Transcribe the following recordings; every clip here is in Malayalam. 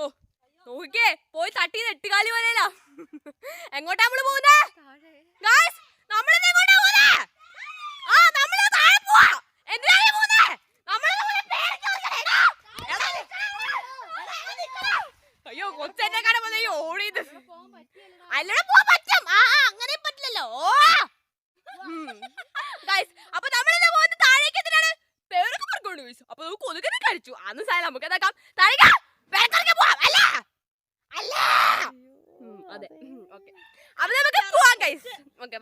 ഓ നോക്കിക്കേ പോയി തട്ടി എട്ടുകാലി പോലെയല്ല. എങ്ങോട്ടാ നമ്മൾ പോകുന്നേ. അയ്യോ ആ അങ്ങനെ പറ്റില്ലല്ലോ. അപ്പൊ പോകുന്നത് താഴേക്ക് നമുക്ക് അന്ന് നമുക്ക് എന്താക്കാം താഴേക്ക്. പേരക്കിറങ്ങി പോവാം. അല്ല. അല്ല. അതെ. ഓക്കെ. അപ്പൊ നമുക്ക് പോവാം ഗൈസ് ഓക്കെ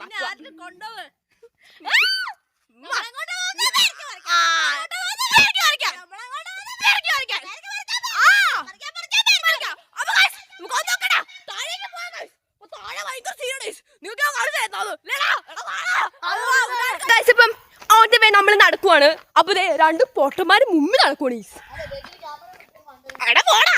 നമ്മൾ നടക്കുവാണ്. അപ്പൊ രണ്ട് പൊട്ടന്മാര് മുമ്പിൽ നടക്കുവാണ് പോടാ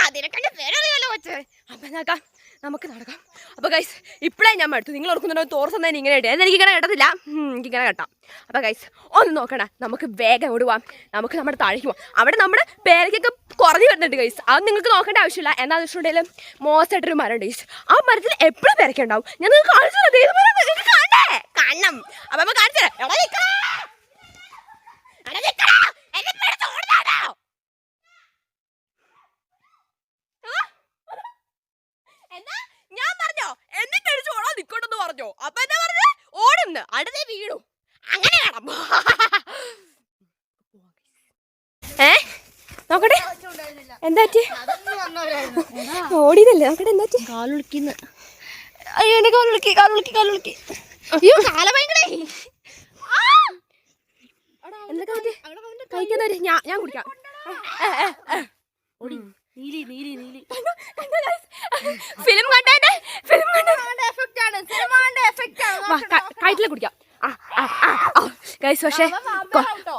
നമുക്ക് നടക്കാം. അപ്പൊ ഗൈസ് ഇപ്പഴേ ഞാൻ മടുത്തു. നിങ്ങൾ ഓർക്കുന്നുണ്ടോ തോർസം തന്നെ ഇങ്ങനെ ഇട്ടേ എനിക്ക് ഇങ്ങനെ കേട്ടത്തില്ല എനിക്കിങ്ങനെ കേട്ടാം. അപ്പൊ ഗൈസ് ഒന്ന് നോക്കണ. നമുക്ക് വേഗം ഓടുവാം നമുക്ക് നമ്മുടെ താഴേക്ക് പോവാം. അവിടെ നമ്മുടെ പേരക്കൊക്കെ കുറഞ്ഞു വരുന്നുണ്ട് ഗൈസ് അത് നിങ്ങൾക്ക് നോക്കേണ്ട ആവശ്യമില്ല. എന്താണെന്ന് വെച്ചിട്ടുണ്ടെങ്കിലും മോശമായിട്ടൊരു മരം ഉണ്ട് ഗൈസ് ആ മരത്തിൽ എപ്പോഴും പേരക്കുണ്ടാവും ഞാൻ നിങ്ങൾക്ക് കാണിച്ചു തരാം. അപ്പൊ കാണിച്ചു എടാ നിക്കടാ. എടാ നിക്കടാ. എന്നെ പേടിച്ച് ഓടുന്നാണോ? എന്നാ ഞാൻ പറഞ്ഞോ എന്നെ കഴിച്ചു ഓടാൻ നിക്കോട്ടെന്ന് പറഞ്ഞോ അപ്പൊ എന്താ പറഞ്ഞേ ഓടുന്ന് അടുത്തേ വീണു അങ്ങനെ വേണം. ഏ? നോക്കട്ടെ. എന്താ പറ്റി ഓടിയതല്ലേ? നോക്കട്ടെ എന്താ പറ്റി കാലുളിക്കുന്ന. അയ്യോ എന്റെ കാലുളുക്കി കാലുളുക്കി കാലുളുക്കി. അയ്യോ കാലഭയങ്കരേ. എന്തൊക്കെ പറ്റി കഴിക്കുന്നവര് ഞാൻ ഞാൻ കുടിക്കാം. ഓടി. നീലി നീലി നീലി. ഫിലിം കണ്ടേ. ഫിലിം കയറ്റിലെ കുടിക്കാം. ഗൈസ് പക്ഷേ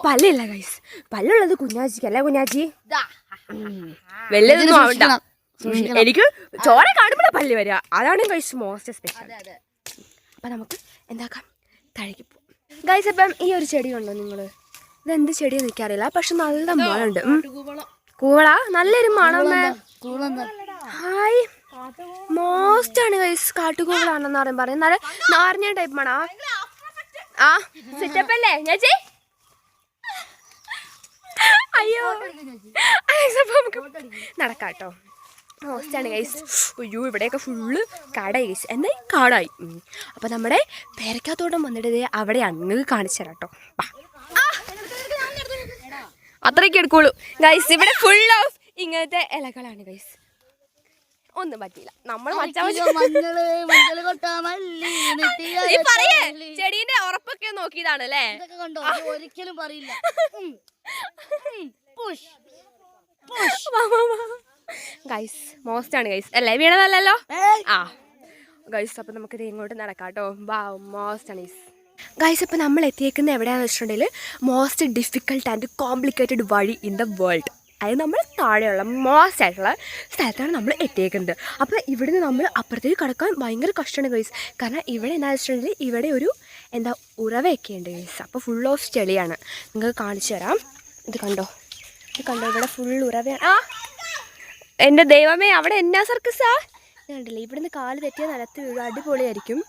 പല്ലില്ല ഗൈസ് പല്ലുള്ളത് കുഞ്ഞാച്ചിക്ക് അല്ലേ കുഞ്ഞാച്ചി വലിയതൊന്നും ആവണ്ട. എനിക്ക് ചോര കാണുമ്പോഴേ പല്ല് വരിക. അതാണ് ഗൈസ് മോസ്റ്റ് സ്പെഷ്യൽ അപ്പൊ നമുക്ക് എന്താക്കാം? താഴേക്ക് പോവാം. ഗൈസ് അപ്പം ഈ ഒരു ചെടി ഉണ്ടോ നിങ്ങൾ? ഇതെന്ത് ചെടിയാ എനിക്കറിയില്ല. പക്ഷെ നല്ല മണമുണ്ട്. ഉണ്ട് കൂവള. നല്ലൊരു മണം ഹായ്. മോസ്റ്റ് ആണ് ഗൈസ് കാട്ടുകൂടാണെന്ന് പറയും. പറയും നാരഞ്ഞ ടൈപ്പ് ആണ്. ആ സെറ്റപ്പ് അല്ലേ ഞാൻ ചേ അയ്യോ. ഗൈസ്, നമുക്ക് നടക്കാട്ടോ. മോസ്റ്റ് ആണ് ഗൈസ് അയ്യോ ഇവിടെയൊക്കെ ഫുള്ള് കാടായി ഗൈസ് എന്താ കാടായി. അപ്പൊ നമ്മുടെ പേരക്കാത്തോട്ടം വന്നിട്ട് അവിടെയാണ് നിങ്ങൾക്ക് കാണിച്ചു തരാം കേട്ടോ വാ. ആ. അത്രയ്ക്ക് എടുക്കുള്ളൂ. ഗൈസ് ഇവിടെ ഫുൾ ഓഫ് ഇങ്ങനത്തെ ഇലകളാണ് ഗൈസ് ഒന്നും പറ്റിയില്ല. നമ്മൾ പറയേ. ചെടീന്റെ ഉറപ്പൊക്കെ നോക്കിയതാണ് അല്ലേ? ഒരിക്കലും പറയില്ല. ഗൈസ് മോസ്റ്റ് ആണ് ഗൈസ് അല്ലേ വീണതല്ലല്ലോ ആ. ഗൈസ് അപ്പൊ നമുക്കിത് ഇങ്ങോട്ട് നടക്കാട്ടോ കേട്ടോ. വാ മോസ്റ്റ് ആണ് ഗൈസ് ഗൈസ് അപ്പൊ നമ്മൾ എത്തിയേക്കുന്ന എവിടെയാണെന്ന് വെച്ചിട്ടുണ്ടെങ്കിൽ മോസ്റ്റ് ഡിഫിക്കൽട്ട് ആൻഡ് കോംപ്ലിക്കേറ്റഡ് വഴി ഇൻ ദ വേൾഡ് അതായത് നമ്മൾ താഴെയുള്ള മോസ്റ്റ് ആയിട്ടുള്ള സ്ഥലത്താണ് നമ്മൾ എത്തിയേക്കുന്നത്. അപ്പോൾ ഇവിടുന്ന് നമ്മൾ അപ്പുറത്തേക്ക് കടക്കാൻ ഭയങ്കര കഷ്ടമാണ് ഗൈസ് കാരണം ഇവിടെ എന്താ വെച്ചിട്ടുണ്ടെങ്കിൽ ഇവിടെ ഒരു എന്താ ഉറവയൊക്കെ ഉണ്ട് ഗൈസ് അപ്പോൾ ഫുൾ ഓഫ് ചെളിയാണ്. നിങ്ങൾക്ക് കാണിച്ചു തരാം. ഇത് കണ്ടോ? ഇത് കണ്ടോ? ഇവിടെ ഫുൾ ഉറവയാണ്. ആ! എന്റെ ദൈവമേ അവിടെ എന്നാ സർക്കസാ കണ്ടില്ലേ ഇവിടുന്ന് കാൽ തെറ്റിയ നിലത്ത് അടിപൊളിയായിരിക്കും.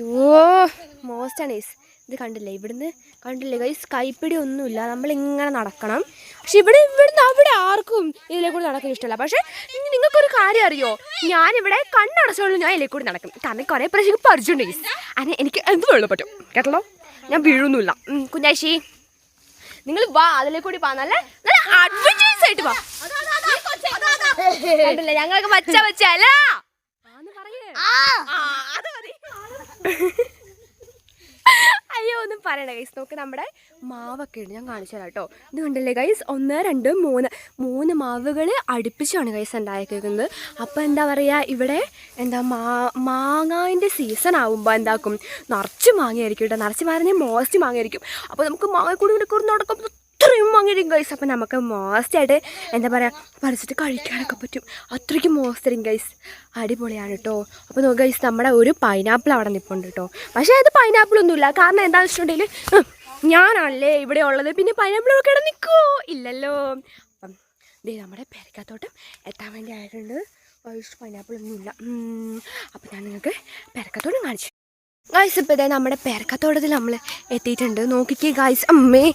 യോ മോസ്റ്റാണ് ഗൈസ് ഇത് കണ്ടില്ലേ? ഇവിടുന്ന് കണ്ടില്ലേ? ഗൈസ് കൈപ്പിടി ഒന്നുമില്ല. നമ്മളിങ്ങനെ നടക്കണം. പക്ഷെ ഇവിടെ ഇവിടുന്ന് അവിടെ ആർക്കും ഇതിലെ കൂടി നടക്കാൻ ഇഷ്ടമല്ല. പക്ഷേ നിങ്ങൾക്കൊരു കാര്യം അറിയോ? ഞാനിവിടെ കണ്ണടച്ചോളൂ ഞാൻ ഇതിലെ കൂടി നടക്കും. കാരണം കുറേ പ്രാവശ്യം പറിച്ചുണ്ട് ഗൈസ് അങ്ങനെ എനിക്ക് എന്ത് വെള്ളം പറ്റും. കേട്ടല്ലോ? ഞാൻ വീഴൊന്നുമില്ല. ഉം, കുഞ്ഞാശി നിങ്ങൾ വാ അതിലെ കൂടി വാ. നല്ല നല്ല അഡ്വഞ്ചേഴ്സ് ആയിട്ട് വാ. കണ്ടില്ലേ? ഞങ്ങൾക്ക് പച്ച പച്ച അല്ല? അയ്യോ ഒന്നും പറയണ്ട ഗൈസ് നോക്ക് നമ്മുടെ മാവൊക്കെ ഉണ്ട്. ഞാൻ കാണിച്ചു തരാം കേട്ടോ. ഇത് കണ്ടില്ലേ ഗൈസ് ഒന്ന് രണ്ട് മൂന്ന്. മൂന്ന് മാവുകൾ അടുപ്പിച്ചാണ് ഗൈസ് ഉണ്ടായിരിക്കുന്നത് അപ്പോൾ എന്താ പറയുക ഇവിടെ എന്താ മാ മാങ്ങാന്റെ സീസൺ ആകുമ്പോൾ എന്താക്കും? നിറച്ച് മാങ്ങയായിരിക്കും കേട്ടോ. നിറച്ച് മാറിഞ്ഞാൽ മോസ്റ്റ് മാങ്ങയായിരിക്കും. അപ്പോൾ നമുക്ക് മാങ്ങ കൂടി കൂടി അത്രയും മാങ്ങയായിരിക്കും ഗൈസ് അപ്പം നമുക്ക് മോസ്റ്റായിട്ട് എന്താ പറയുക പറിച്ചിട്ട് കഴിക്കാനൊക്കെ പറ്റും. അത്രയ്ക്ക് മോസ്റ്ററിങ് ഗൈസ് അടിപൊളിയാണ് കേട്ടോ അപ്പോൾ നോക്കുക ഗൈസ് നമ്മുടെ ഒരു പൈനാപ്പിൾ അവിടെ നിൽപ്പുണ്ട് കേട്ടോ പക്ഷേ അത് പൈനാപ്പിൾ ഒന്നുമില്ല. കാരണം എന്താണെന്ന് വെച്ചിട്ടുണ്ടെങ്കിൽ ഞാനാണല്ലേ ഇവിടെ ഉള്ളത്. പിന്നെ പൈനാപ്പിൾ ഇവിടെ നിൽക്കുമോ ഇല്ലല്ലോ. അപ്പം ദേ നമ്മുടെ പെരക്കത്തോട്ടം എത്താൻ വേണ്ടി ആയിട്ടുണ്ട്. ഗൈസ് പൈനാപ്പിൾ ഒന്നുമില്ല. അപ്പം ഞാൻ നിങ്ങൾക്ക് പെരക്കത്തോട്ടം കാണിച്ചു. ഗായ്സ് ഇപ്പോൾ ഇതേ നമ്മുടെ പെരക്കത്തോട്ടത്തിൽ നമ്മൾ എത്തിയിട്ടുണ്ട്. നോക്കിക്കേ ഗായ്സ് അമ്മേ.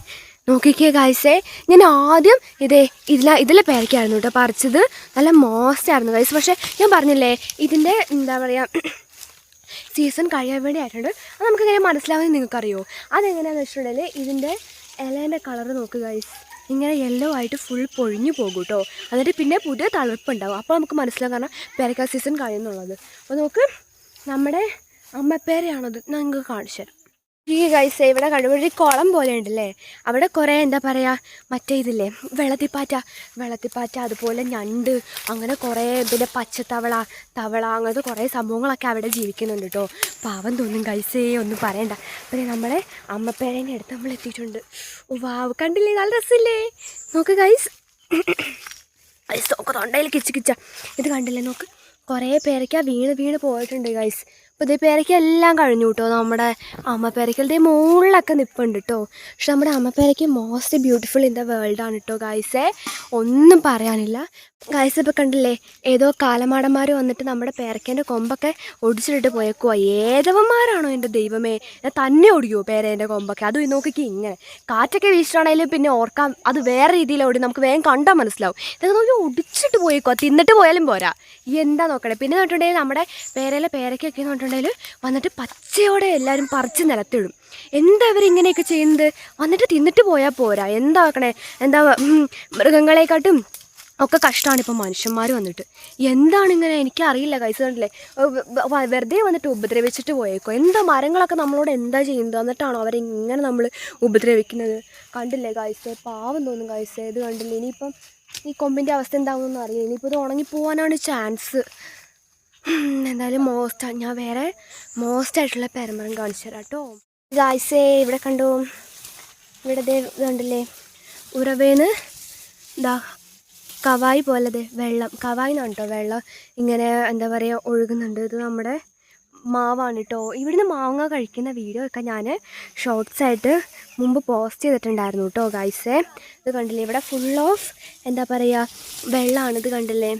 നോക്കിക്കേ ഗൈസേ ഞാൻ ആദ്യം ഇതേ ഇതില ഇതിലെ പേരക്കായിരുന്നു കേട്ടോ പറിച്ചത്. നല്ല മോശമായിരുന്നു ഗൈസ് പക്ഷേ ഞാൻ പറഞ്ഞില്ലേ ഇതിന്റെ എന്താ പറയുക സീസൺ കഴിയാൻ വേണ്ടി ആയിട്ടുണ്ട്. അത് നമുക്കിങ്ങനെ മനസ്സിലാവുന്നത് നിങ്ങൾക്കറിയോ? അതെങ്ങനെയാണെന്ന് വെച്ചിട്ടുണ്ടെങ്കിൽ ഇതിന്റെ ഇലേന്റെ കളർ നോക്കുക ഗൈസ് ഇങ്ങനെ യെല്ലോ ആയിട്ട് ഫുൾ പൊഴിഞ്ഞു പോകും കേട്ടോ എന്നിട്ട് പിന്നെ പുതിയ തളിർപ്പുണ്ടാവും. അപ്പോൾ നമുക്ക് മനസ്സിലാവും കാരണം പേരക്ക സീസൺ കഴിയുന്നുള്ളത്. അപ്പോൾ നോക്ക് നമ്മുടെ അമ്മപ്പേരയാണത് ഞങ്ങൾക്ക് കാണിച്ചു തരാം ഈ ഗൈസ് ഇവിടെ കഴിവഴി കുളം പോലെ ഉണ്ടല്ലേ? അവിടെ കുറേ എന്താ പറയുക മറ്റേ ഇതില്ലേ വെള്ളത്തിപ്പാറ്റ. വെള്ളത്തിപ്പാറ്റ അതുപോലെ ഞണ്ട് അങ്ങനെ കുറേ പിന്നെ പച്ചത്തവള തവള അങ്ങനത്തെ കുറേ സംഭവങ്ങളൊക്കെ അവിടെ ജീവിക്കുന്നുണ്ട് കേട്ടോ പാവം തോന്നും ഗൈസേ ഒന്നും പറയണ്ട. പിന്നെ നമ്മളെ അമ്മപ്പേരേനെ അടുത്ത് നമ്മൾ എത്തിയിട്ടുണ്ട്. വാവ് കണ്ടില്ലേ? നല്ല രസമില്ലേ? നോക്ക് ഗൈസ് ഗൈസ് നോക്ക് തൊണ്ടയിൽ കിച്ച് കിച്ച. ഇത് കണ്ടില്ലേ? നോക്ക്. കുറേ പേരയ്ക്ക വീണ് വീണ് പോയിട്ടുണ്ട് ഗൈസ് അപ്പോൾ ഇതേ പേരയ്ക്കെല്ലാം കഴിഞ്ഞു കേട്ടോ നമ്മുടെ അമ്മ പേരയ്ക്കൽ ഇതേ മുകളിലൊക്കെ നിൽപ്പുണ്ട് കേട്ടോ പക്ഷെ നമ്മുടെ അമ്മ പേരയ്ക്ക് മോസ്റ്റ് ബ്യൂട്ടിഫുൾ ഇൻ ദ വേൾഡാണ് കേട്ടോ ഗൈസേ. ഒന്നും പറയാനില്ല. ഗായ്സ് ഇപ്പോൾ കണ്ടില്ലേ ഏതോ കാലമാടന്മാർ വന്നിട്ട് നമ്മുടെ പേരക്കേന്റെ കൊമ്പൊക്കെ ഒടിച്ചിട്ട് പോയേക്കുവാ. ഏതവന്മാരാണോ എന്റെ ദൈവമേ? ഞാൻ തന്നെ ഒടിക്കുമോ പേരേന്റെ കൊമ്പൊക്കെ? അതും നോക്കിക്ക് ഇങ്ങനെ. കാറ്റൊക്കെ വീശിട്ടാണെങ്കിലും പിന്നെ ഓർക്കാം അത് വേറെ രീതിയിൽ ഓടി നമുക്ക് വേഗം കണ്ടാൽ മനസ്സിലാവും. ഇതൊക്കെ നോക്കി ഒടിച്ചിട്ട് പോയേക്കുവാ. തിന്നിട്ട് പോയാലും പോരാ. എന്താ നോക്കണേ? പിന്നെ നോക്കിയിട്ടുണ്ടെങ്കിൽ നമ്മുടെ പേരയിലെ പേരയ്ക്കൊക്കെ നോട്ടുണ്ടെങ്കിൽ വന്നിട്ട് പച്ചയോടെ എല്ലാവരും പറിച്ച് നിലത്തിടും. എന്താ ഇവരിങ്ങനെയൊക്കെ ചെയ്യുന്നത്? വന്നിട്ട് തിന്നിട്ട് പോയാൽ പോരാ. എന്താക്കണേ? എന്താ മൃഗങ്ങളെക്കാട്ടും ഒക്കെ കഷ്ടമാണ് ഇപ്പോൾ മനുഷ്യന്മാർ വന്നിട്ട്. എന്താണ് ഇങ്ങനെ? എനിക്കറിയില്ല കൈസ് കണ്ടില്ലേ? വെറുതെ വന്നിട്ട് ഉപദ്രവിച്ചിട്ട് പോയേക്കോ? എന്താ മരങ്ങളൊക്കെ നമ്മളോട് എന്താ ചെയ്യുന്നത്? എന്നിട്ടാണോ അവരെ ഇങ്ങനെ നമ്മൾ ഉപദ്രവിക്കുന്നത്? കണ്ടില്ലേ കായ്സേ പാവം തോന്നും കായ്സേ ഇത് കണ്ടില്ലേ? ഇനിയിപ്പം ഈ കൊമ്പിന്റെ അവസ്ഥ എന്താവുമെന്ന് അറിയില്ല. ഇനിയിപ്പോൾ ഇത് ഉണങ്ങി പോകാനാണ് ചാൻസ് എന്തായാലും മോസ്റ്റ് ഞാൻ വേറെ മോസ്റ്റ് ആയിട്ടുള്ള പെരമ്പറം കാണിച്ചു തരാം കേട്ടോ. ഗായ്സേ ഇവിടെ കണ്ടു? ഇവിടെ ഇതുണ്ടല്ലേ ഉറവേന്ന് ഇതാ കവായി പോലെ ദേ വെള്ളം. കവായി എന്നാണ് കേട്ടോ വെള്ളം. ഇങ്ങനെ എന്താ പറയുക ഒഴുകുന്നുണ്ട്. ഇത് നമ്മുടെ മാവാണ് കേട്ടോ. ഇവിടുന്ന് മാങ്ങ കഴിക്കുന്ന വീഡിയോ ഒക്കെ ഞാൻ ഷോർട്സ് ആയിട്ട് മുമ്പ് പോസ്റ്റ് ചെയ്തിട്ടുണ്ടായിരുന്നു കേട്ടോ ഗൈസേ ഇത് കണ്ടില്ലേ? ഇവിടെ ഫുൾ ഓഫ് എന്താ പറയുക വെള്ളമാണ് ഇത് കണ്ടില്ലേ?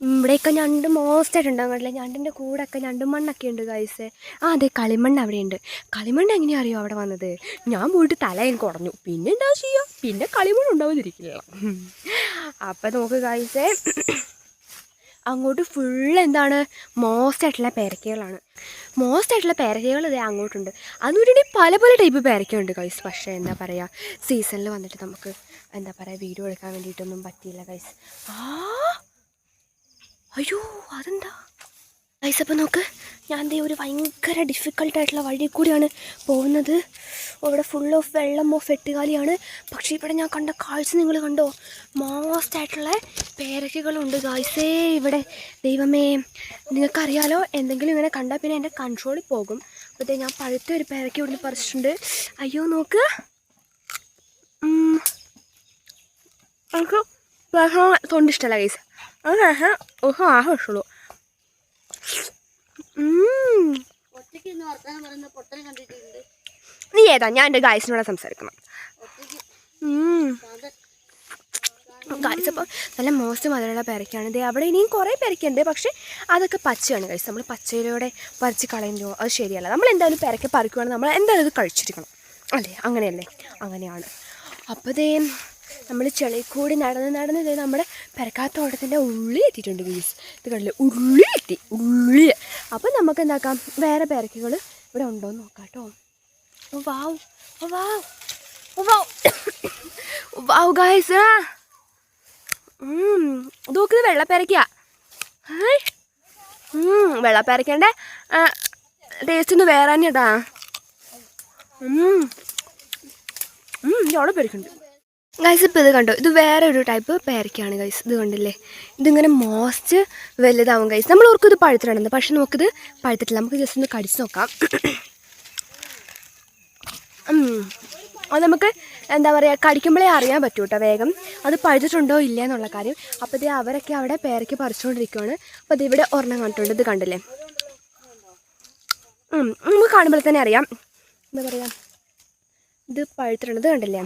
ഇവിടെയൊക്കെ ഞണ്ട് മോസ്റ്റ് ആയിട്ടുണ്ടാകും ഞണ്ടിന്റെ കൂടെ ഒക്കെ ഞണ്ട് മണ്ണൊക്കെ ഉണ്ട് ഗൈസ് ആ അതെ കളിമണ്ണ് അവിടെയുണ്ട്. കളിമണ്ണ് എങ്ങനെയാ അറിയോ അവിടെ വന്നത്? ഞാൻ പോയിട്ട് തലയും കുറഞ്ഞു. പിന്നെ എന്താ ചെയ്യുക പിന്നെ കളിമണ്ണ് ഉണ്ടാവുന്നിരിക്കില്ല അപ്പം നോക്ക് ഗൈസേ അങ്ങോട്ട് ഫുൾ എന്താണ്? മോസ്റ്റ് ആയിട്ടുള്ള പേരക്കകളാണ്. മോസ്റ്റ് പേരക്കകൾ ഇതേ അങ്ങോട്ടുണ്ട്. അതുകൊണ്ട് പല പല ടൈപ്പ് പേരക്കയുണ്ട് കൈസ് പക്ഷേ എന്താ പറയുക സീസണിൽ വന്നിട്ട് നമുക്ക് എന്താ പറയുക വീഡിയോ എടുക്കാൻ വേണ്ടിയിട്ടൊന്നും പറ്റിയില്ല കൈസ് ആ അയ്യോ അതെന്താ? ഗൈസ് അപ്പം നോക്ക് ഞാൻ ദേ ഒരു ഭയങ്കര ഡിഫിക്കൽട്ടായിട്ടുള്ള വഴി കൂടിയാണ് പോകുന്നത്. ഇവിടെ ഫുൾ ഓഫ് വെള്ളം ഓഫ് എട്ടുകാലിയാണ് പക്ഷേ ഇവിടെ ഞാൻ കണ്ട കാഴ്ച നിങ്ങൾ കണ്ടോ? മോസ്റ്റ് ആയിട്ടുള്ള പേരക്കുകളുണ്ട് ഗൈസേ ഇവിടെ ദൈവമേ നിങ്ങൾക്കറിയാലോ എന്തെങ്കിലും ഇങ്ങനെ കണ്ടാൽ പിന്നെ എന്റെ കൺട്രോളിൽ പോകും. അപ്പോൾ ഞാൻ പഴുത്ത ഒരു പേരക്ക ഇവിടുന്ന് പറിച്ചിട്ടുണ്ട്. അയ്യോ നോക്ക്. എനിക്ക് ഭക്ഷണം തൊണ്ട് ഗൈസ് ഭക്ഷണം ഓഹോ പൊട്ടനെ കണ്ടിട്ടുണ്ട്. നീ ഏതാ ഞാൻ എന്റെ ഗായസിനോട് സംസാരിക്കണം. ഗായ്സ് അപ്പോൾ നല്ല മോസ്റ്റ് മധുരമുള്ള പേരയ്ക്കാണ്. ഇത് അവിടെ ഇനിയും കുറേ പെരക്കുണ്ട് പക്ഷേ അതൊക്കെ പച്ചയാണ് കഴിച്ചത് നമ്മൾ പച്ചയിലൂടെ പറിച്ച് കളയുമ്പോൾ അത് ശരിയല്ല. നമ്മൾ എന്തായാലും പേരയ്ക്ക പറിക്കുവാണെങ്കിൽ നമ്മൾ എന്തായാലും ഇത് കഴിച്ചിരിക്കണം. അല്ലേ? അങ്ങനെയല്ലേ? അങ്ങനെയാണ്. അപ്പോൾ ദേ നമ്മൾ ചെളിക്കൂടി കൂടി നടന്ന് നടന്ന് ദേ നമ്മുടെ പെരക്കാത്തോട്ടത്തിന്റെ ഉള്ളി എത്തിയിട്ടുണ്ട് ഗീസ് ഇത് കണ്ടില്ല? ഉള്ളി എത്തി. ഉള്ളി അപ്പം നമുക്ക് എന്താക്കാം? വേറെ പെരക്കുകൾ ഇവിടെ ഉണ്ടോ എന്ന് നോക്കാം കേട്ടോ. വാവ് വാവ് വാവ് ഗായ്സ് ആ. നോക്കുന്നത് വെള്ളപ്പേരയ്ക്കാ. വെള്ളപ്പേരയ്ക്കന്റെ ടേസ്റ്റ് ഒന്ന് വേറെ തന്നെയാട്ടാ എവിടെ പേരക്കുണ്ട്. ഗൈസ് ഇപ്പോൾ ഇത് കണ്ടോ? ഇത് വേറെ ഒരു ടൈപ്പ് പേരയ്ക്കാണ് ഗൈസ് ഇത് കണ്ടില്ലേ? ഇതിങ്ങനെ മോസ്റ്റ് വലുതാവും ഗൈസ് നമ്മൾ ഓർക്കും ഇത് പഴുത്തിട്ടുണ്ടെന്ന് പക്ഷെ നമുക്കിത് പഴുത്തിട്ടില്ല. നമുക്ക് ജസ്റ്റ് ഒന്ന് കടിച്ച് നോക്കാം. അത് നമുക്ക് എന്താ പറയുക കടിക്കുമ്പോഴേ അറിയാൻ പറ്റൂ കേട്ടോ വേഗം. അത് പഴുത്തിട്ടുണ്ടോ ഇല്ല എന്നുള്ള കാര്യം. അപ്പോൾ ഇത് അവരൊക്കെ അവിടെ പേരയ്ക്ക് പറിച്ചുകൊണ്ടിരിക്കുകയാണ് അപ്പോൾ ഇത് ഇവിടെ ഒരെണ്ണം കണ്ടിട്ടുണ്ട്. ഇത് കണ്ടില്ലേ? നമുക്ക് കാണുമ്പോൾ തന്നെ അറിയാം. എന്താ പറയുക ഇത് പഴുത്തിട്ടുള്ളത് കണ്ടില്ലേ?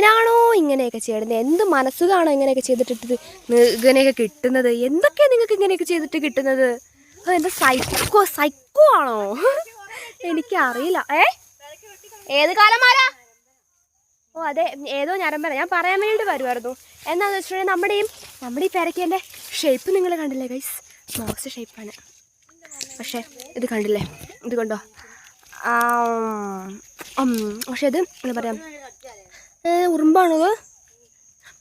ഇതിനാണോ ഇങ്ങനെയൊക്കെ ചെയ്യണത് എന്ത് മനസ്സുകാണോ ഇങ്ങനെയൊക്കെ ചെയ്തിട്ടിട്ട് ഇങ്ങനെയൊക്കെ കിട്ടുന്നത്? എന്തൊക്കെയാണ് നിങ്ങൾക്ക് ഇങ്ങനെയൊക്കെ ചെയ്തിട്ട് കിട്ടുന്നത്? എന്താ സൈക്കോ സൈക്കോ ആണോ? എനിക്കറിയില്ല. ഏ? ഏത് കാലമാരാ ഓ അതെ. ഏതോ ഞരമ്പല ഞാൻ പറയാൻ വേണ്ടി വരുമായിരുന്നു എന്നാന്ന് വെച്ചിട്ടുണ്ടെങ്കിൽ നമ്മുടെ ഈ നമ്മുടെ ഈ പെരക്കേന്റെ ഷേപ്പ് നിങ്ങൾ കണ്ടില്ലേ ഗൈസ് മോസ് ഷേപ്പാണ് പക്ഷേ ഇത് കണ്ടില്ലേ? ഇത് കണ്ടോ. പക്ഷേ ഇത് എന്താ പറയാ? ഏ, ഉറുമ്പാണത്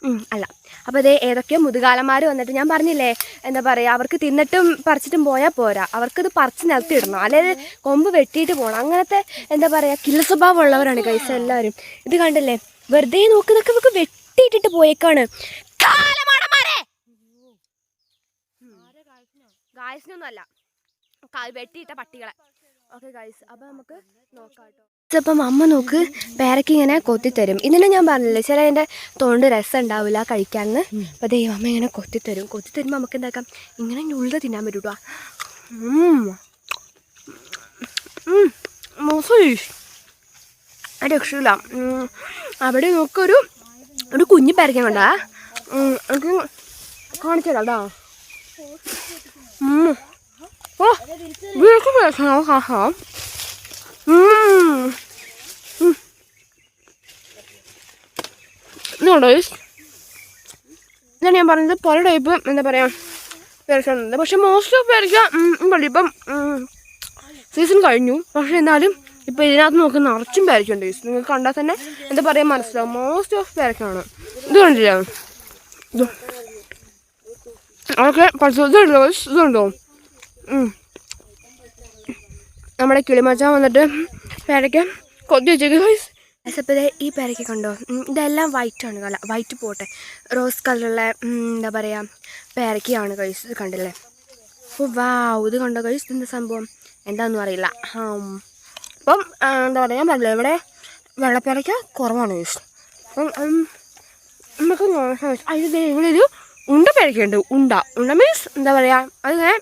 ഉം, അല്ല. അപ്പോൾ അതേ ഏതൊക്കെയോ മുതുകാലന്മാർ വന്നിട്ട് ഞാൻ പറഞ്ഞില്ലേ എന്താ പറയുക അവർക്ക് തിന്നിട്ടും പറിച്ചിട്ടും പോയാൽ പോരാ. അവർക്കത് പറിച്ച് നിലത്തിടണം. അല്ലെങ്കിൽ കൊമ്പ് വെട്ടിയിട്ട് പോകണം അങ്ങനത്തെ എന്താ പറയുക കില്ല സ്വഭാവം ഉള്ളവരാണ് കൈസ എല്ലാവരും. ഇത് കണ്ടല്ലേ? വെറുതെ നോക്കുന്നൊക്കെ നമുക്ക് വെട്ടിയിട്ടിട്ട് പോയേക്കാണ്. ഗായസിനൊന്നും അല്ല വെട്ടിയിട്ട പട്ടികളെ. ഓക്കെ ഗായസ് അപ്പം നമുക്ക് നോക്കാം കേട്ടോ ഇപ്പം അമ്മ നോക്ക് പേരയ്ക്ക് ഇങ്ങനെ കൊത്തിത്തരും. ഇതിനെ ഞാൻ പറഞ്ഞില്ലേ ചില അതിന്റെ തൊണ്ട് രസം ഉണ്ടാവില്ല കഴിക്കാമെന്ന് അപ്പോൾ ദൈവം അമ്മ ഇങ്ങനെ കൊത്തിത്തരും. കൊത്തിത്തരുമ്പോൾ നമുക്ക് എന്താക്കാം? ഇങ്ങനെ ഞുള്ള തിന്നാൻ പറ്റൂട്ടോ അത് രക്ഷയില്ല. അവിടെ നോക്കൊരു ഒരു കുഞ്ഞു ഉം, എനിക്ക് കാണിച്ചു തരാം കേട്ടോ ഓ ഹാ ഹാ guys? ഇതാണ് ഞാൻ പറഞ്ഞത് പല ടൈപ്പ് എന്താ പറയുക പേരക്കുണ്ട് പക്ഷെ മോസ്റ്റ് ഓഫ് പേരക്ക ഇപ്പം സീസൺ കഴിഞ്ഞു. പക്ഷെ എന്നാലും ഇപ്പൊ ഇതിനകത്ത് നോക്കി നിറച്ചും പേരക്കുണ്ട് guys. നിങ്ങൾക്ക് കണ്ടാൽ തന്നെ എന്താ പറയുക മനസ്സിലാവും. മോസ്റ്റ് ഓഫ് പേരക്കാണ് ഇത്. കണ്ടില്ല ഓക്കെ പഠിച്ചു ഇതുണ്ടോ ഇതുണ്ടോ. നമ്മുടെ കിളിമച്ച വന്നിട്ട് പേരയ്ക്ക കൊത്തി വെച്ചേക്ക്. ഗൈസ് അപ്പോൾ ഈ പേരയ്ക്ക കണ്ടോ? ഇതെല്ലാം വൈറ്റ് ആണ്. കല വൈറ്റ് പോട്ടെ. റോസ് കളറുള്ള എന്താ പറയുക പേരയ്ക്കയാണ് ഗൈസ് ഇത് കണ്ടില്ലേ? അപ്പോൾ വാ ഇത് കണ്ടോ ഗൈസ് എന്താ സംഭവം? എന്താണെന്ന് അറിയില്ല. അപ്പം എന്താ പറയുക ഞാൻ പറഞ്ഞില്ല ഇവിടെ വെള്ളപ്പേരയ്ക്ക കുറവാണ് ഗൈസ് അപ്പം നമുക്ക് ഇവിടെ ഒരു ഉണ്ട പേരയ്ക്കുണ്ട് ഉണ്ട. ഉണ്ട. മീൻസ് എന്താ പറയുക അതിങ്ങനെ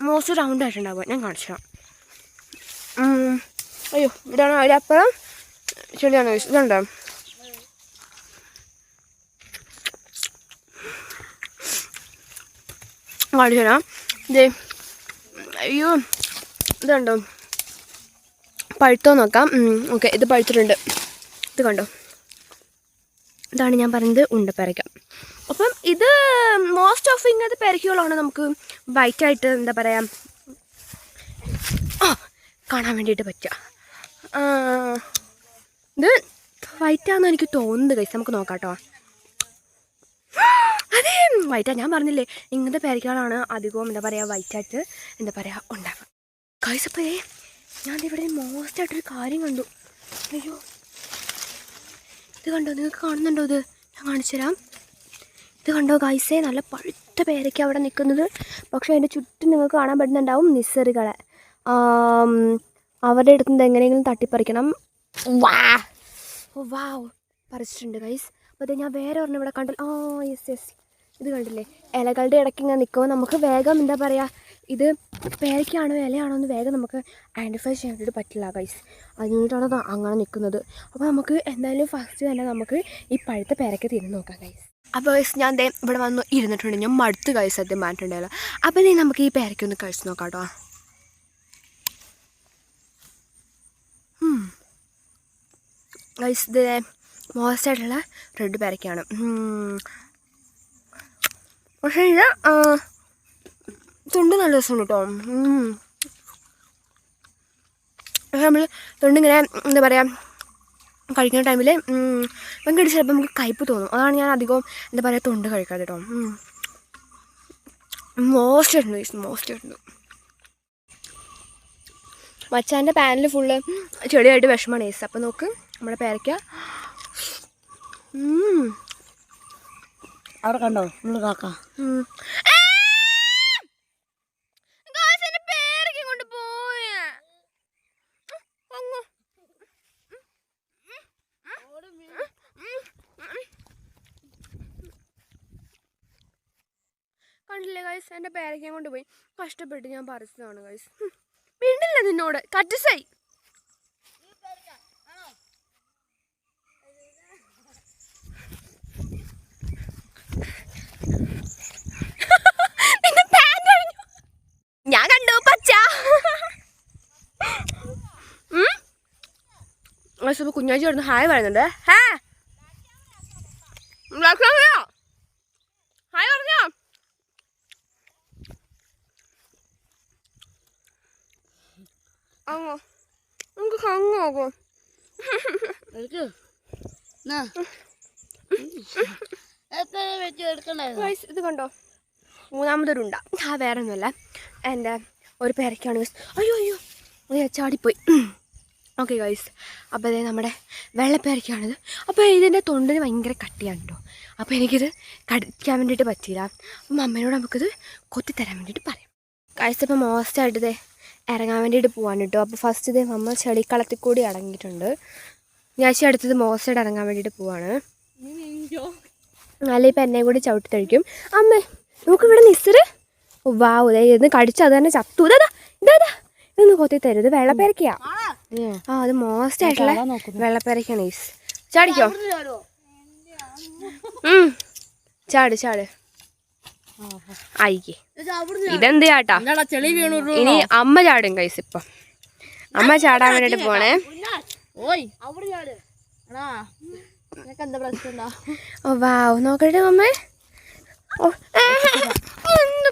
മോസ്റ്റ് റൗണ്ട് ആയിട്ടുണ്ടാവുക. ഞാൻ കാണിച്ചു തരാം. അയ്യോ ഇതാണ് അതിലപ്പുറം ചെടിയാണ്. ഇതുണ്ടോ. കാണിച്ചു തരാം. ഇതേ അയ്യോ ഇതുണ്ടോ? പഴുത്തോ നോക്കാം. ഓക്കെ ഇത് പഴുത്തിട്ടുണ്ട്. ഇത് കണ്ടോ? ഇതാണ് ഞാൻ പറയുന്നത് ഉണ്ടപ്പരയ്ക്ക. അപ്പം ഇത് മോസ്റ്റ് ഓഫ് ഇങ്ങനത്തെ പെരക്കുകളാണ് നമുക്ക് വൈറ്റ് ആയിട്ട് എന്താ പറയുക കാണാൻ വേണ്ടിയിട്ട് പറ്റുക. ഇത് വൈറ്റാന്ന് എനിക്ക് തോന്നുന്നത് കഴിച്ച് നമുക്ക് നോക്കാം കേട്ടോ അതെ വൈറ്റാ ഞാൻ പറഞ്ഞില്ലേ ഇങ്ങനത്തെ പേരക്കുകളാണ് അധികവും എന്താ പറയുക വൈറ്റായിട്ട് എന്താ പറയുക ഉണ്ടാവുക. കഴിച്ചപ്പോ ഞാൻ ഇവിടെ മോസ്റ്റ് ആയിട്ടൊരു കാര്യം കണ്ടു. അയ്യോ. ഇത് കണ്ടോ നിങ്ങൾക്ക് കാണുന്നുണ്ടോ ഇത്? ഞാൻ കാണിച്ചു തരാം ഇത് കണ്ടോ ഗൈസേ നല്ല പഴുത്ത പേരയ്ക്ക അവിടെ നിൽക്കുന്നത് പക്ഷേ അതിന്റെ ചുറ്റും നിങ്ങൾക്ക് കാണാൻ പറ്റുന്നുണ്ടാവും നിസ്സറുകളെ അവരുടെ അടുത്ത് നിന്ന് എങ്ങനെയെങ്കിലും തട്ടിപ്പറിക്കണം. വാ! ഓ വാവ്. പറിച്ചിട്ടുണ്ട് ഗൈസ് അപ്പോൾ ഞാൻ വേറെ ഒരെണ്ണം ഇവിടെ കണ്ടു. ആ യെസ് യെസ് ഇത് കണ്ടില്ലേ? ഇലകളുടെ ഇടയ്ക്ക് ഇങ്ങനെ നിൽക്കുമ്പോൾ നമുക്ക് വേഗം എന്താ പറയുക ഇത് പേരയ്ക്കാണോ ഇലയാണോ എന്ന് വേഗം നമുക്ക് ഐഡന്റിഫൈ ചെയ്യാൻ വേണ്ടിയിട്ട് പറ്റില്ല ഗൈസ് അതിനായിട്ടാണ് അത് അങ്ങനെ നിൽക്കുന്നത് അപ്പോൾ നമുക്ക് എന്തായാലും ഫസ്റ്റ് തന്നെ നമുക്ക് ഈ പഴുത്ത പേരയ്ക്ക തിരിഞ്ഞ് നോക്കാം ഗൈസ് അപ്പോൾ ഗൈസ് ഞാൻ ദേ ഇവിടെ വന്ന് ഇരുന്നിട്ടുണ്ട്. ഞാൻ മടുത്ത് ഗൈസ് സത്യം പറഞ്ഞിട്ടുണ്ടല്ലോ അപ്പോൾ നീ നമുക്ക് ഈ പേരയ്ക്കൊന്ന് കഴിച്ച് നോക്കാം കേട്ടോ ഗൈസ് മോസ്റ്റ് ആയിട്ടുള്ള റെഡ് പേരയ്ക്കാണ്. പക്ഷേ ഇത് തൊണ്ട് നല്ല രസമുണ്ട് കേട്ടോ പക്ഷെ നമ്മൾ തൊണ്ടിങ്ങനെ എന്താ പറയുക കഴിക്കുന്ന ടൈമിൽ ഭയങ്കര ചിലപ്പോൾ നമുക്ക് കയ്പ്പ് തോന്നും. അതാണ് ഞാൻ അധികവും എന്താ പറയുക തൊണ്ട് കഴിക്കാതെ കേട്ടോ. മോസ്റ്റ് ആയിട്ടുണ്ട് മോസ്റ്റ് ആയിട്ടുണ്ട്. മച്ചാന്റെ പാനിൽ ഫുള്ള് ചെടിയായിട്ട് വിഷമാണ് ഏസ് അപ്പം നോക്ക് നമ്മുടെ പേരയ്ക്ക. അവിടെ കണ്ടോ? നമ്മൾ കാക്ക. കണ്ടില്ല ഗൈസ് എന്റെ പേരയ്ക്കാൻ കൊണ്ടുപോയി കഷ്ടപ്പെട്ട് ഞാൻ പറിച്ചതാണ് ഗൈസ് മിണ്ടില്ല നിന്നോട്. കറ്റസായി ഞാൻ കണ്ടു പച്ച. കുഞ്ഞാഴ്ച കിടന്ന് ഹായ് പറയുന്നുണ്ട്. ഹാ എടുക്കണ്ടായിരുന്നു? ഇത് കണ്ടോ? മൂന്നാമതൊരുണ്ട ആ വേറെ ഒന്നുമല്ല എന്റെ ഒരു പേരക്കാണ് അയ്യോ അയ്യോ. ഒരു ചാടിപ്പോയി. ഓക്കെ ഗൈസ് അപ്പോൾ അതേ നമ്മുടെ വെള്ളപ്പേരക്കാണിത്. അപ്പോൾ ഇതിന്റെ തൊണ്ടിന് ഭയങ്കര കട്ടിയാണ് കേട്ടോ അപ്പോൾ എനിക്കിത് കടിക്കാൻ വേണ്ടിയിട്ട് പറ്റിയില്ല. അപ്പം അമ്മേനോട് നമുക്കിത് കൊത്തിത്തരാൻ വേണ്ടിയിട്ട് പറയാം. ഗൈസ് ഇപ്പം മോസ്റ്റായിട്ട് ഇതേ ഇറങ്ങാൻ വേണ്ടിയിട്ട് പോകാൻ കേട്ടോ. അപ്പോൾ ഫസ്റ്റ് ഇതേ അമ്മ ചെളിക്കളത്തിൽ കൂടി ഇറങ്ങിയിട്ടുണ്ട് ഞാൻ അടുത്തത് മോസ്റ്റായിട്ട് ഇറങ്ങാൻ വേണ്ടിയിട്ട് പോവാണ്. അല്ലെ ഇപ്പം എന്നെ കൂടി ചവിട്ടി തഴിക്കും അമ്മേ നമുക്ക് ഇവിടെ നിസ്സര് വാവ് ദേ ഇത് കടിച്ചു അത് തന്നെ ചത്തു. ഇതാ ഇതാ ഇതാ ഇതൊന്ന് കൊത്തി തരും. ഇത് വെള്ളപ്പേരക്കയാ. ആ അത് മോസ്റ്റ് ആയിട്ടുള്ള. വെള്ളപ്പേരക്കാണ് ഈസ്. ചാടിക്കോ? ചാട് ചാട്. ആയിക്കേ. ഇതെന്ത് ചാട്ടാ? ഇനി അമ്മ ചാടും കൈസ് ഇപ്പം. അമ്മ ചാടാൻ വേണ്ടിട്ട് പോണേ. ഓ വാവ്. നോക്കട്ടെ അമ്മ.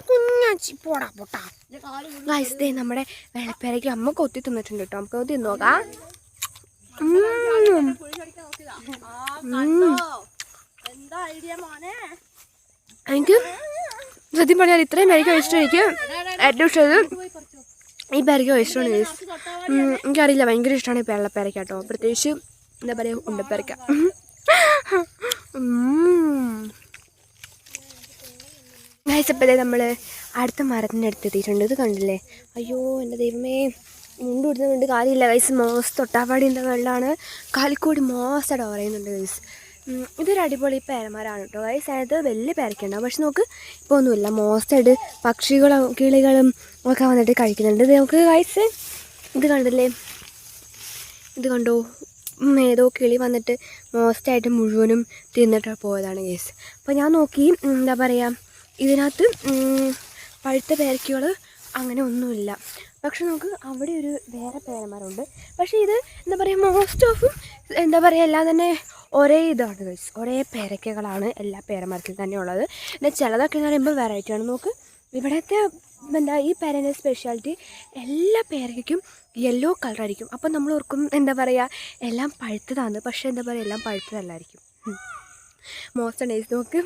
കുഞ്ഞാച്ചി. പോടാ പോട്ടാ. ഗൈസ് ദേ നമ്മുടെ വെള്ളപ്പേരയ്ക്ക് അമ്മ കൊത്തി തിന്നിട്ടുണ്ട് കേട്ടോ. നമുക്ക് നോക്കാം. എന്താ ഐഡിയ മോനെ? എനിക്ക് സത്യം പറഞ്ഞാൽ ഇത്രയും പേരയ്ക്ക് ഇഷ്ടം എനിക്ക് ഏറ്റവും ഇഷ്ടം ഈ പേരയ്ക്ക് ഇഷ്ടമാണ് ഗൈസ് എനിക്കറിയില്ല ഭയങ്കര ഇഷ്ടമാണ് ഈ വെള്ളപ്പേരയ്ക്ക കേട്ടോ. പ്രത്യേകിച്ച് എന്താ പറയുക ഉണ്ടപ്പേരയ്ക്ക ഗൈസ് നമ്മൾ അടുത്ത മരത്തിന്റെ അടുത്ത് എത്തിയിട്ടുണ്ട്. ഇത് കണ്ടില്ലേ? അയ്യോ എന്റെ ദൈവമേ. മുണ്ട് വിടുന്ന കാര്യമില്ല ഗൈസ് മോസ് തൊട്ടാപ്പാടിന്റെ വെള്ളമാണ് കാലിക്കോടി മോസായിട്ട് പറയുന്നുണ്ട് ഗൈസ് ഇതൊരു അടിപൊളി പേരമരമാണ് കേട്ടോ ഗൈസ് അതായത് വലിയ പേരക്കുണ്ടാവും പക്ഷെ നമുക്ക് ഇപ്പോൾ ഒന്നുമില്ല. മോസ്റ്റായിട്ട് പക്ഷികളും കിളികളും ഒക്കെ വന്നിട്ട് കഴിക്കുന്നുണ്ട്. നമുക്ക് ഗൈസ് ഇത് കണ്ടില്ലേ? ഇത് കണ്ടോ? ഏതോ കിളി വന്നിട്ട് മോസ്റ്റായിട്ട് മുഴുവനും തിന്നിട്ട് പോയതാണ് കേസ് അപ്പോൾ ഞാൻ നോക്കി എന്താ പറയുക ഇതിനകത്ത് പഴുത്ത പേരയ്ക്കുകൾ അങ്ങനെ ഒന്നുമില്ല. പക്ഷെ നമുക്ക് അവിടെ ഒരു വേറെ പേരന്മാരുണ്ട്. പക്ഷേ ഇത് എന്താ പറയുക മോസ്റ്റ് ഓഫ് എന്താ പറയുക എല്ലാം തന്നെ ഒരേ ഇതാണ് ഗൈസ് ഒരേ പേരക്കകളാണ് എല്ലാ പേരമരത്തിൽ തന്നെ ഉള്ളത്. പിന്നെ ചിലതൊക്കെ എന്ന് പറയുമ്പോൾ വെറൈറ്റിയാണ് നോക്ക് ഇവിടുത്തെ എന്താ ഈ പേരന്റെ സ്പെഷ്യാലിറ്റി എല്ലാ പേരയ്ക്കും യെല്ലോ കളറായിരിക്കും അപ്പം നമ്മൾ ഓർക്കും എന്താ പറയുക എല്ലാം പഴുത്തതാണ്. പക്ഷേ എന്താ പറയുക എല്ലാം പഴുത്തതല്ലായിരിക്കും. മോസ്റ്റ് ഡേയ്സ് നോക്ക്.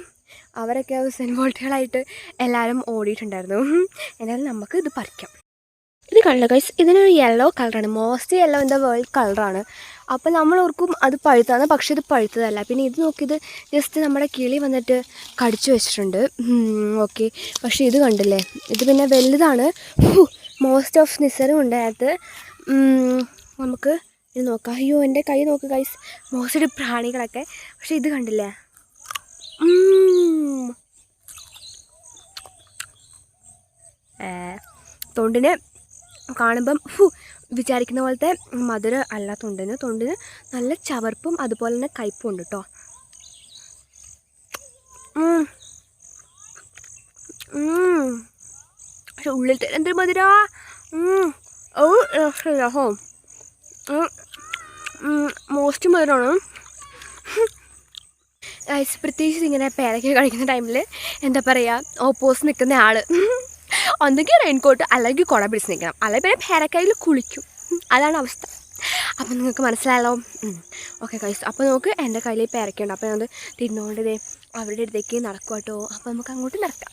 അവരൊക്കെ സെൻവോൾട്ടുകളായിട്ട് എല്ലാവരും ഓടിയിട്ടുണ്ടായിരുന്നു. എന്നാലും നമുക്ക് ഇത് പറിക്കാം. ഇത് കണ്ടില്ല ഗൈസ് ഇതിനൊരു യെല്ലോ കളറാണ് most yellow in the world കളറാണ് അപ്പോൾ നമ്മൾ ഓർക്കും അത് പഴുത്താണ് പക്ഷേ ഇത് പഴുത്തതല്ല. പിന്നെ ഇത് നോക്കിയത് ജസ്റ്റ് നമ്മുടെ കിളി വന്നിട്ട് കടിച്ചു വെച്ചിട്ടുണ്ട്. ഓക്കെ പക്ഷേ ഇത് കണ്ടില്ലേ? ഇത് പിന്നെ വലുതാണ്. മോസ്റ്റ് ഓഫ് നിസറും ഉണ്ട് അതിനകത്ത്. നമുക്ക് ഇത് നോക്കാം. അയ്യോ എന്റെ കൈ നോക്ക് ഗൈസ് മോസ്റ്റ് പ്രാണികളൊക്കെ. പക്ഷേ ഇത് കണ്ടില്ലേ? തൊണ്ടിന് കാണുമ്പം വിചാരിക്കുന്ന പോലത്തെ മധുര അല്ല തൊണ്ടിന്. തൊണ്ടിന് നല്ല ചവർപ്പും അതുപോലെ തന്നെ കയ്പും ഉണ്ട് കേട്ടോ പക്ഷെ ഉള്ളിൽ എന്തൊരു മധുര. ഓ മോസ്റ്റ് മധുരമാണ് പ്രത്യേകിച്ച് ഇങ്ങനെ പേരയ്ക്ക കഴിക്കുന്ന ടൈമിൽ എന്താ പറയുക ഓപ്പോസ് നിൽക്കുന്ന ആൾ ഒന്നെങ്കിൽ റെയിൻകോട്ട് അല്ലെങ്കിൽ കുട പിടിച്ച് നിൽക്കണം. അല്ലെങ്കിൽ പിന്നെ പേരക്കയിൽ കുളിക്കും. അതാണ് അവസ്ഥ. അപ്പം നിങ്ങൾക്ക് മനസ്സിലായല്ലോ? ഓക്കെ ഗൈസ് അപ്പോൾ നമുക്ക് എന്റെ കയ്യിൽ പേരക്കുണ്ട് അപ്പോൾ ഞാനത് തിന്നുകൊണ്ട് ദേ അവരുടെ അടുത്തേക്ക് നടക്കും കേട്ടോ അപ്പോൾ നമുക്ക് അങ്ങോട്ട് നടക്കാം.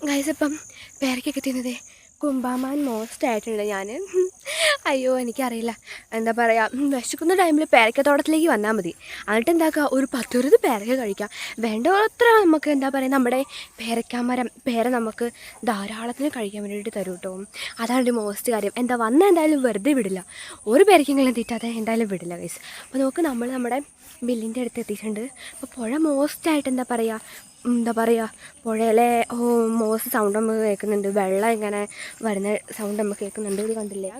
ഗൈസ് ഇപ്പം പേരക്കൊക്കെ തിന്നതേ കുമ്പാമാൻ മോസ്റ്റ് ആയിട്ടുണ്ട് ഞാൻ അയ്യോ എനിക്കറിയില്ല. എന്താ പറയുക വിശക്കുന്ന ടൈമിൽ പേരക്കത്തോട്ടത്തിലേക്ക് വന്നാൽ മതി. എന്നിട്ട് എന്താക്കുക ഒരു പത്തൊരുത് പേരക്ക കഴിക്കാം. വേണ്ടത്ര നമുക്ക് എന്താ പറയുക നമ്മുടെ പേരക്കാമരം പേര നമുക്ക് ധാരാളത്തിന് കഴിക്കാൻ വേണ്ടിയിട്ട് തരും കേട്ടോ അതാണ് ഒരു മോസ്റ്റ് കാര്യം. എന്താ വന്ന എന്തായാലും വെറുതെ വിടില്ല. ഒരു പേരക്കെങ്കിലും തീറ്റാതെ എന്തായാലും വിടില്ല കൈസ് അപ്പോൾ നമുക്ക് നമ്മൾ നമ്മുടെ ബില്ലിന്റെ അടുത്ത് എത്തിയിട്ടുണ്ട്. അപ്പോൾ പുഴ മോസ്റ്റായിട്ട് എന്താ പറയുക എന്താ പറയുക പുഴയിലെ ഓ മോസ് സൗണ്ട് നമുക്ക് കേൾക്കുന്നുണ്ട്. വെള്ളം ഇങ്ങനെ വരുന്ന സൗണ്ട് നമുക്ക് കേൾക്കുന്നുണ്ട്. ഇത് കണ്ടില്ലേ?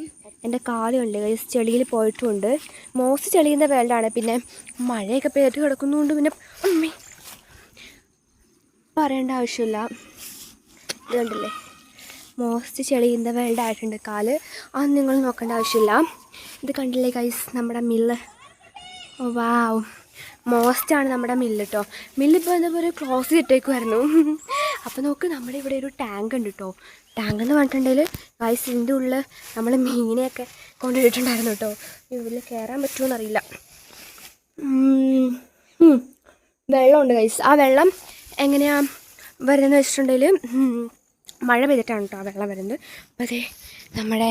എന്റെ കാലുണ്ട് ചെളിയിൽ പോയിട്ടുമുണ്ട് മോസ് ചെളിയുന്ന വേൾഡാണ്. പിന്നെ മഴയൊക്കെ പേര് കിടക്കുന്നുണ്ട് പിന്നെ അമ്മി പറയേണ്ട ആവശ്യമില്ല. ഇത് കണ്ടില്ലേ? മോസ്റ്റ് ചെളിയുന്ന വേൾഡായിട്ടുണ്ട് കാൽ. അത് നിങ്ങൾ നോക്കേണ്ട ആവശ്യമില്ല. ഇത് കണ്ടില്ലേ ഗൈസ് നമ്മുടെ മില്ല്. ഓ വാവ് മോസ്റ്റാണ് നമ്മുടെ മില്ല് കേട്ടോ മില്ലിപ്പോൾ എന്താ പറയുക ക്ലോസ് ചെയ്തിട്ടേക്കുമായിരുന്നു അപ്പോൾ നോക്ക് നമ്മുടെ ഇവിടെ ഒരു ടാങ്ക് ഉണ്ട് കേട്ടോ ടാങ്ക് എന്ന് പറഞ്ഞിട്ടുണ്ടെങ്കിൽ വയസ്സ് ഇതിന്റെ ഉള്ളിൽ നമ്മൾ മീനെയൊക്കെ കൊണ്ടുപോയിട്ടുണ്ടായിരുന്നു കേട്ടോ ഇതിൽ കയറാൻ പറ്റുമോ അറിയില്ല വെള്ളമുണ്ട് ഗൈസ് ആ വെള്ളം എങ്ങനെയാണ് വരുന്നതെന്ന് വെച്ചിട്ടുണ്ടെങ്കിൽ മഴ പെയ്തിട്ടാണ് കേട്ടോ ആ വെള്ളം വരുന്നത്. അപ്പോൾ അതെ നമ്മുടെ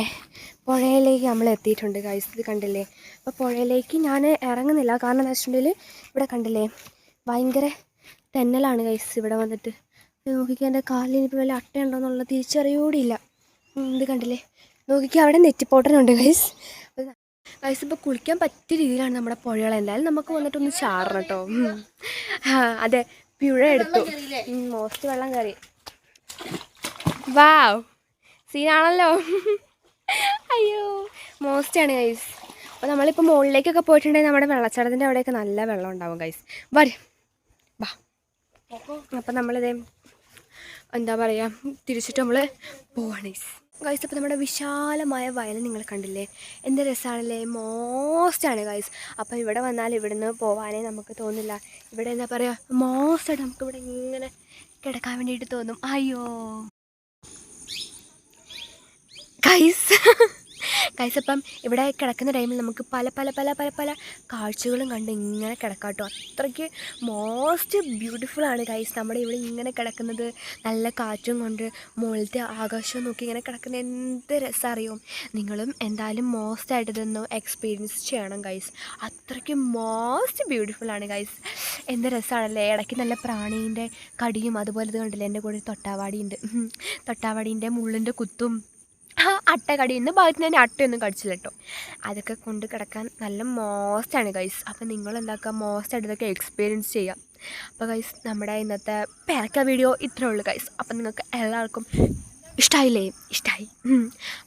പുഴയിലേക്ക് നമ്മൾ എത്തിയിട്ടുണ്ട് ഗൈസ് ഇത് കണ്ടില്ലേ? അപ്പോൾ പുഴയിലേക്ക് ഞാൻ ഇറങ്ങുന്നില്ല. കാരണം എന്താ വെച്ചിട്ടുണ്ടെങ്കിൽ ഇവിടെ കണ്ടില്ലേ? ഭയങ്കര തെന്നലാണ് ഗൈസ് ഇവിടെ വന്നിട്ട്. നോക്കിക്കാൻ എന്റെ കാലിൽ ഇനിയിപ്പോൾ വല്ല അട്ടയുണ്ടോയെന്നുള്ള തിരിച്ചറിയൂടിയില്ല ഇത് കണ്ടില്ലേ? നോക്കിക്കാൻ അവിടെ നെറ്റിപ്പോട്ടനുണ്ട് ഗൈസ് ഗൈസ് ഇപ്പോൾ കുളിക്കാൻ പറ്റിയ രീതിയിലാണ് നമ്മുടെ പുഴകൾ. എന്തായാലും നമുക്ക് വന്നിട്ടൊന്ന് ചാടണം കേട്ടോ. അതെ പുഴ എടുത്തു. മോസ്റ്റ് വെള്ളം കയറി. വാവ് സീനാണല്ലോ അയ്യോ മോസ്റ്റാണ് ഗൈസ് അപ്പോൾ നമ്മളിപ്പോൾ മുകളിലേക്കൊക്കെ പോയിട്ടുണ്ടെങ്കിൽ നമ്മുടെ വെള്ളച്ചാട്ടത്തിന്റെ അവിടെയൊക്കെ നല്ല വെള്ളം ഉണ്ടാവും ഗൈസ് വരും. വാ. അപ്പം നമ്മളിത് എന്താ പറയുക തിരിച്ചിട്ട് നമ്മൾ പോവാണ് ഗൈസ് ഗൈസ് അപ്പോൾ നമ്മുടെ വിശാലമായ വയൽ നിങ്ങൾ കണ്ടില്ലേ? എന്ത് രസമാണല്ലേ മോസ്റ്റാണ് ഗൈസ് അപ്പോൾ ഇവിടെ വന്നാൽ ഇവിടുന്ന് പോവാനേ നമുക്ക് തോന്നില്ല. ഇവിടെ എന്താ പറയുക മോസ്റ്റായിട്ട് നമുക്ക് ഇവിടെ ഇങ്ങനെ കിടക്കാൻ വേണ്ടിയിട്ട് തോന്നും. അയ്യോ. ഗൈസ് ഗൈസ് അപ്പം ഇവിടെ കിടക്കുന്ന ടൈമിൽ നമുക്ക് പല പല പല പല പല കാഴ്ചകളും കണ്ട് ഇങ്ങനെ കിടക്കാം കേട്ടോ അത്രയ്ക്ക് മോസ്റ്റ് ബ്യൂട്ടിഫുൾ ആണ് കൈസ് നമ്മുടെ ഇവിടെ ഇങ്ങനെ കിടക്കുന്നത്. നല്ല കാറ്റും കൊണ്ട് മുകളിലത്തെ ആകാശവും നോക്കി ഇങ്ങനെ കിടക്കുന്ന എന്ത് രസം അറിയും? നിങ്ങളും എന്തായാലും മോസ്റ്റ് ആയിട്ട് ഇതൊന്ന് എക്സ്പീരിയൻസ് ചെയ്യണം കൈസ് അത്രയ്ക്ക് മോസ്റ്റ് ബ്യൂട്ടിഫുൾ ആണ് കൈസ് എന്ത് രസമാണല്ലേ ഇടയ്ക്ക് നല്ല പ്രാണീന്റെ കടിയും അതുപോലെ ഇത് കണ്ടില്ലേ? എന്റെ കൂടെ തൊട്ടാവാടിയുണ്ട്. തൊട്ടാവാടീന്റെ മുള്ളിന്റെ കുത്തും ആ അട്ട കടിയുന്ന ഭാഗത്ത് ഞാൻ അട്ടയൊന്നും കടിച്ചില്ല കേട്ടോ അതൊക്കെ കൊണ്ട് കിടക്കാൻ നല്ല മോസ്റ്റാണ് ഗൈസ് അപ്പോൾ നിങ്ങൾ എന്താക്കുക മോസ്റ്റായിട്ട് ഇതൊക്കെ എക്സ്പീരിയൻസ് ചെയ്യാം. അപ്പോൾ ഗൈസ് നമ്മുടെ ഇന്നത്തെ പേരക്ക വീഡിയോ ഇത്രേ ഉള്ളൂ ഗൈസ് അപ്പോൾ നിങ്ങൾക്ക് എല്ലാവർക്കും ഇഷ്ടമായില്ലേ ഇഷ്ടമായി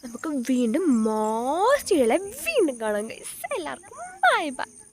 നമുക്ക് വീണ്ടും മോസ്റ്റ് വീണ്ടും കാണാം ഗൈസ് എല്ലാവർക്കും ബൈ ബൈ